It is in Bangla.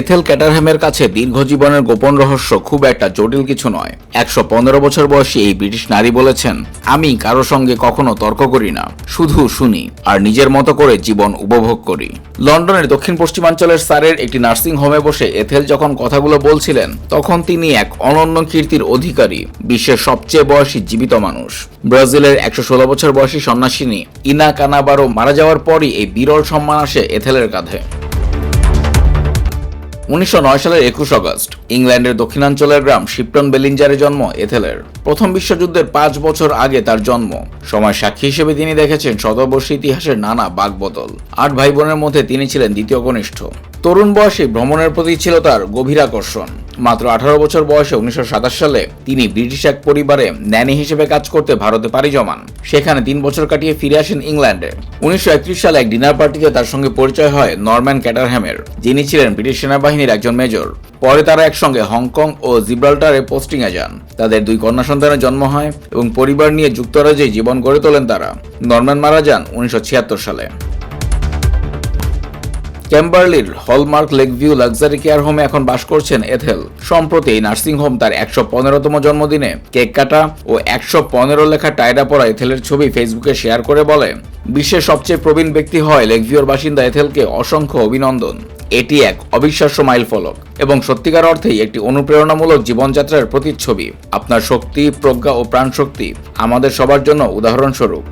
এথেল ক্যাটারহ্যামের কাছে দীর্ঘ জীবনের গোপন রহস্য খুব একটা জটিল কিছু নয়। একশো পনেরো বছর বয়সী এই ব্রিটিশ নারী বলেছেন, আমি কারও সঙ্গে কখনো তর্ক করি না, শুধু শুনি আর নিজের মতো করে জীবন উপভোগ করি। লন্ডনের দক্ষিণ পশ্চিমাঞ্চলের সারের একটি নার্সিং হোমে বসে এথেল যখন কথাগুলো বলছিলেন, তখন তিনি এক অনন্য কীর্তির অধিকারী, বিশ্বের সবচেয়ে বয়সী জীবিত মানুষ। ব্রাজিলের একশো ষোলো বছর বয়সী সন্ন্যাসিনী ইনা কানাবারো মারা যাওয়ার পরই এই বিরল সম্মান আসে এথেলের কাঁধে। উনিশশো নয় সালের একুশ আগস্ট, ইংল্যান্ডের দক্ষিণাঞ্চলের গ্রাম শিপটন বেলিঞ্জারে জন্ম এথেলের। প্রথম বিশ্বযুদ্ধের পাঁচ বছর আগে তার জন্ম। সময় সাক্ষী হিসেবে তিনি দেখেছেন শতবর্ষী ইতিহাসের নানা বাকবদল। আট ভাই বোনের মধ্যে তিনি ছিলেন দ্বিতীয় কনিষ্ঠ। তরুণ বয়সে ভ্রমণের প্রতি ছিল তার গভীর আকর্ষণ। মাত্র আঠারো বছর বয়সে উনিশশো সাতাশ সালে তিনি ব্রিটিশ এক পরিবারে ন্যানি হিসেবে কাজ করতে ভারতে পাড়ি জমান। সেখানে তিন বছর কাটিয়ে ফিরে আসেন ইংল্যান্ডে। উনিশশো সালে এক ডিনার পার্টিতে তার সঙ্গে পরিচয় হয় নরম্যান ক্যাটারহ্যামের। যিনি ছিলেন ব্রিটিশ সেনাবাহিনীর একজন মেজর। পরে তারা একসঙ্গে হংকং ও জিব্রাল্টারে পোস্টিংয়ে যান। তাদের দুই কন্যা সন্তানের জন্ম হয় এবং পরিবার নিয়ে যুক্তরাজ্যে জীবন গড়ে তোলেন তারা। নরম্যান মারা যান উনিশশো ছিয়াত্তর সালে। ক্যাম্বার্লির হলমার্ক লেকভিউ লাক্সারি কেয়ার হোমে এখন বাস করছেন এথেল সম্প্রতি এই নার্সিং হোম তার একশো পনেরোতম জন্মদিনে কেক কাটা ও একশো পনেরো লেখা টায়রা পরা এথেলের ছবি ফেসবুকে শেয়ার করে বলে। বিশ্বের সবচেয়ে প্রবীণ ব্যক্তি হয় লেকভিউর বাসিন্দা এথেলকে অসংখ্য অভিনন্দন। এটি এক অবিশ্বাস্য মাইল ফলক এবং সত্যিকার অর্থেই একটি অনুপ্রেরণামূলক জীবনযাত্রার প্রতিচ্ছবি। আপনার শক্তি, প্রজ্ঞা ও প্রাণশক্তি আমাদের সবার জন্য উদাহরণস্বরূপ।